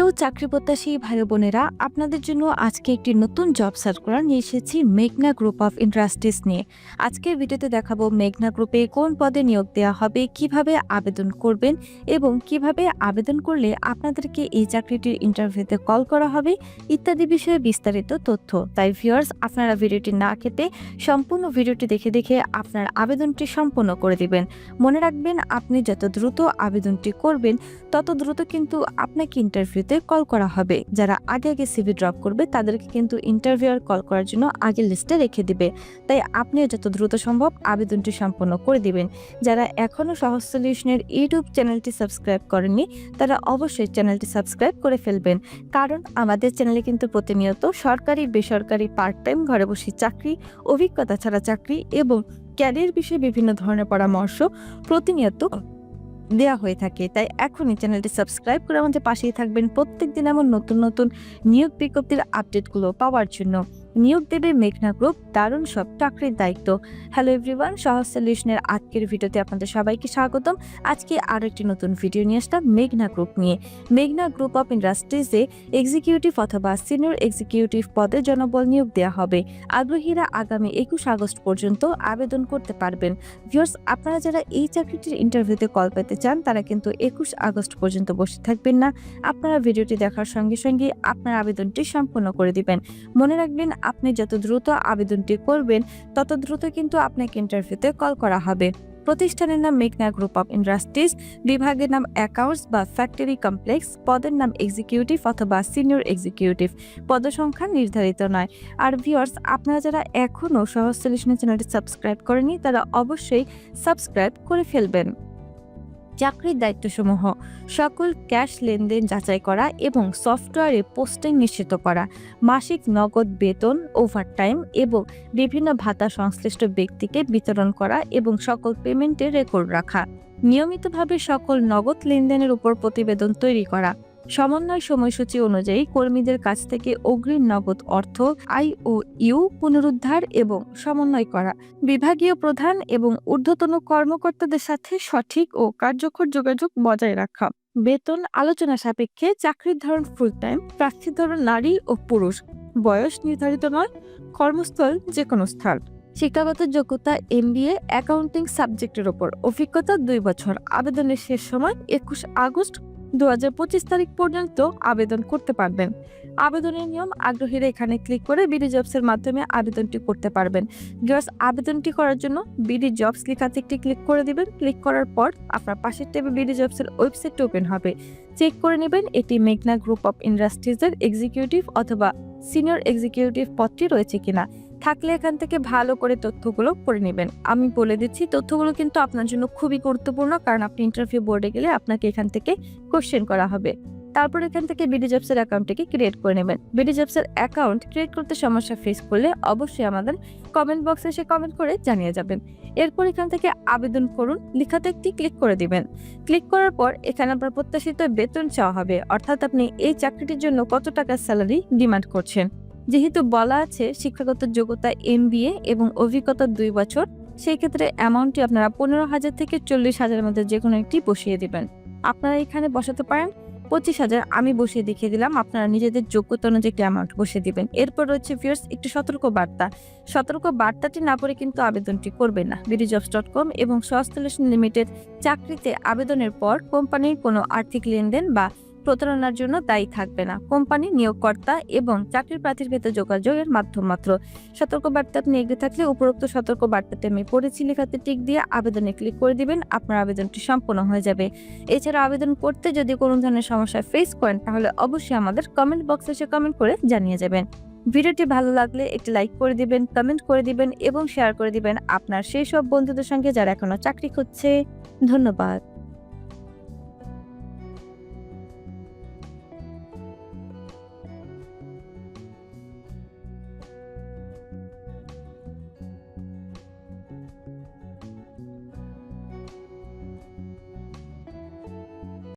প্রিয় চাকরি প্রত্যাশী ভাই বোনেরা, আপনাদের জন্য আজকে একটি নতুন জব সার্কুলার নিয়ে এসেছি মেঘনা গ্রুপ অফ ইন্ডাস্ট্রিজ নিয়ে। আজকের ভিডিওতে দেখাবো মেঘনা গ্রুপে কোন পদে নিয়োগ দেওয়া হবে, কীভাবে আবেদন করবেন এবং কীভাবে আবেদন করলে আপনাদেরকে এই চাকরিটির ইন্টারভিউতে কল করা হবে ইত্যাদি বিষয়ে বিস্তারিত তথ্য। তাই ভিউয়ার্স আপনারা ভিডিওটি না খেতে সম্পূর্ণ ভিডিওটি দেখে দেখে আপনার আবেদনটি সম্পূর্ণ করে দিবেন। মনে রাখবেন, আপনি যত দ্রুত আবেদনটি করবেন, তত দ্রুত কিন্তু আপনাকে ইন্টারভিউতে কল করা হবে। যারা আগে আগে সিভি ড্রপ করবে, তাদেরকে কিন্তু ইন্টারভিউয়ার কল করার জন্য আগে লিস্টে রেখে দিবে। তাই আপনিও যত দ্রুত সম্ভব আবেদনটি সম্পন্ন করে দিবেন। যারা এখনও সহজ সলিউশনের ইউটিউব চ্যানেলটি সাবস্ক্রাইব করেননি, তারা অবশ্যই চ্যানেলটি সাবস্ক্রাইব করে ফেলবেন। কারণ আমাদের চ্যানেলে কিন্তু প্রতিনিয়ত সরকারি, বেসরকারি পার্ট টাইম ঘরে বসে চাকরি, অভিজ্ঞতা ছাড়া চাকরি এবং ক্যারিয়ার বিষয়ে বিভিন্ন ধরনের পরামর্শ প্রতিনিয়ত দেওয়া হয়ে থাকে। তাই এখনই চ্যানেলটি সাবস্ক্রাইব করে আমাদের পাশেই থাকবেন। প্রত্যেক দিন এমন নতুন নতুন নিয়োগ বিজ্ঞপ্তির আপডেটগুলো পাওয়ার জন্য। নিয়োগ দেবে মেঘনা গ্রুপ, দারুণ সব চাকরির দায়িত্ব। হ্যালো এভরিওয়ান সহজ সলিউশনের আজকের ভিডিওতে আপনাদের সবাইকে স্বাগতম। আজকে আরও একটি নতুন ভিডিও নিয়ে আসলাম মেঘনা গ্রুপ নিয়ে। মেঘনা গ্রুপ অফ ইন্ডাস্ট্রিজে এক্সিকিউটিভ অথবা সিনিয়র এক্সিকিউটিভ পদে জনবল নিয়োগ দেওয়া হবে। আগ্রহীরা আগামী একুশ আগস্ট পর্যন্ত আবেদন করতে পারবেন। ভিউয়ার্স আপনারা যারা এই চাকরিটির ইন্টারভিউতে কল পেতে চান, তারা কিন্তু একুশ আগস্ট পর্যন্ত বসে থাকবেন না। আপনারা ভিডিওটি দেখার সঙ্গে সঙ্গে আপনার আবেদনটি সম্পূর্ণ করে দিবেন। মনে রাখবেন আপনি যত দ্রুত আবেদনটি করবেন, তত দ্রুত কিন্তু আপনাকে ইন্টারভিউতে কল করা হবে। প্রতিষ্ঠানের নাম মেঘনা গ্রুপ অফ ইন্ডাস্ট্রিজ বিভাগের নাম অ্যাকাউন্টস বা ফ্যাক্টরি কমপ্লেক্স পদের নাম এক্সিকিউটিভ অথবা সিনিয়র এক্সিকিউটিভ পদসংখ্যা নির্ধারিত নয়। আর ভিউয়ার্স আপনারা যারা এখনও সহজ সলিউশনের চ্যানেলটি সাবস্ক্রাইব করেনি তারা অবশ্যই সাবস্ক্রাইব করে ফেলবেন। চাকরির দায়িত্বসমূহ, সকল ক্যাশ লেনদেন যাচাই করা এবং সফটওয়্যারে পোস্টিং নিশ্চিত করা, মাসিক নগদ বেতন, ওভারটাইম এবং বিভিন্ন ভাতা সংশ্লিষ্ট ব্যক্তিকে বিতরণ করা এবং সকল পেমেন্টের রেকর্ড রাখা। নিয়মিতভাবে সকল নগদ লেনদেনের উপর প্রতিবেদন তৈরি করা। সমন্বয় সময়সূচি অনুযায়ী কর্মীদের কাছ থেকে অগ্রিম নগদ অর্থ, আই ও ইউ পুনরুদ্ধার এবং সমন্বয় করা। বিভাগীয় প্রধান এবং ঊর্ধ্বতন কর্মকর্তাদের সাথে সঠিক ও কার্যকর যোগাযোগ বজায় রাখা। বেতন আলোচনা সাপেক্ষে চাকরির ধরন ফুল টাইম প্রার্থীর ধরন নারী ও পুরুষ। বয়স নির্ধারিত নয়, কর্মস্থল যে কোনো স্থান। শিক্ষাগত যোগ্যতা এমবিএ অ্যাকাউন্টিং সাবজেক্টের ওপর। অভিজ্ঞতা দুই বছর। আবেদনের শেষ সময় একুশ আগস্ট দু হাজার পঁচিশ তারিখ পর্যন্ত আবেদন করতে পারবেন। আবেদনের নিয়ম আগ্রহীরা এখানে ক্লিক করে বিডি জবসের মাধ্যমে আবেদনটি করতে পারবেন। ভিউয়ার্স আবেদনটি করার জন্য বিডি জবস লেখাতে একটি ক্লিক করে দিবেন। ক্লিক করার পর আপনার পাশের টেবিল বিডি জবসের ওয়েবসাইটটি ওপেন হবে। চেক করে নেবেন এটি মেঘনা গ্রুপ অফ ইন্ডাস্ট্রিজের এক্সিকিউটিভ অথবা সিনিয়র এক্সিকিউটিভ পদটি রয়েছে কিনা। থাকলে এখান থেকে ভালো করে তথ্যগুলো পড়ে নেবেন। আমি বলে দিচ্ছি, তথ্যগুলো কিন্তু আপনার জন্য খুবই গুরুত্বপূর্ণ, কারণ আপনি ইন্টারভিউ বোর্ডে গেলে আপনাকে এখান থেকে কোশ্চেন করা হবে। তারপর এখান থেকে বিডি জবসের অ্যাকাউন্টটিকে ক্রিয়েট করে নেবেন। বিডি জবসের অ্যাকাউন্ট ক্রিয়েট করতে সমস্যা ফেস করলে অবশ্যই আমাদের কমেন্ট বক্সে এসে কমেন্ট করে জানিয়ে যাবেন। এরপর এখান থেকে আবেদন করুন, লেখাতে একটি ক্লিক করে দিবেন। ক্লিক করার পর এখানে আপনার প্রত্যাশিত বেতন চাওয়া হবে। অর্থাৎ আপনি এই চাকরিটির জন্য কত টাকা স্যালারি ডিমান্ড করছেন? যেহেতু বলা আছে শিক্ষাগত যোগ্যতা এম এবং অভিজ্ঞতা দুই বছর, সেই ক্ষেত্রে অ্যামাউন্টটি আপনারা পনেরো হাজার থেকে চল্লিশ হাজারের মধ্যে যে কোনো একটি বসিয়ে দেবেন। আপনারা এখানে বসাতে পারেন, পঁচিশ হাজার আমি বসিয়ে দেখিয়ে দিলাম, আপনারা নিজেদের যোগ্যতা অনুযায়ী একটি অ্যামাউন্ট বসিয়ে দিবেন। এরপর রয়েছে ফিয়ার্স একটি সতর্ক বার্তা। সতর্ক বার্তাটি না পড়ে কিন্তু আবেদনটি করবে না। বিডি জবস ডট কম এবং সস্টেলেশন লিমিটেড চাকরিতে আবেদনের পর কোম্পানির কোনো আর্থিক লেনদেন বা প্রতারণার জন্য দায়ী থাকবে না। কোম্পানি নিয়োগকর্তা এবং চাকরির প্রার্থীর ভেতর যোগাযোগের মাধ্যম মাত্র। সতর্ক বার্তা আপনি এগিয়ে থাকলে উপরোক্ত সতর্ক বার্তাতে আমি পড়েছি। লেখাতে টিক দিয়ে আবেদনে ক্লিক করে দিবেন, আপনার আবেদনটি সম্পূর্ণ হয়ে যাবে। এছাড়া আবেদন করতে যদি কোনো ধরনের সমস্যা ফেস করেন, তাহলে অবশ্যই আমাদের কমেন্ট বক্সে এসে কমেন্ট করে জানিয়ে যাবেন। ভিডিওটি ভালো লাগলে একটি লাইক করে দিবেন কমেন্ট করে দিবেন এবং শেয়ার করে দিবেন আপনার সেই সব বন্ধুদের সঙ্গে যারা এখনও চাকরি খুঁজছে। ধন্যবাদ।